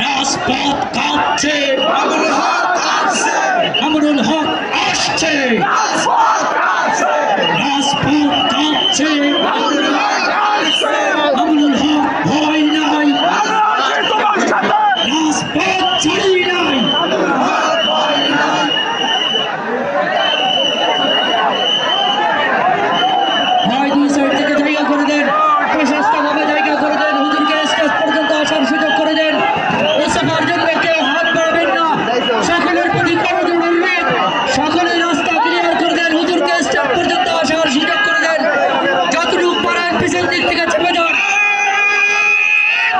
রাজপথ কাঁপছে আমরুল হক আসছে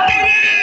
Amém.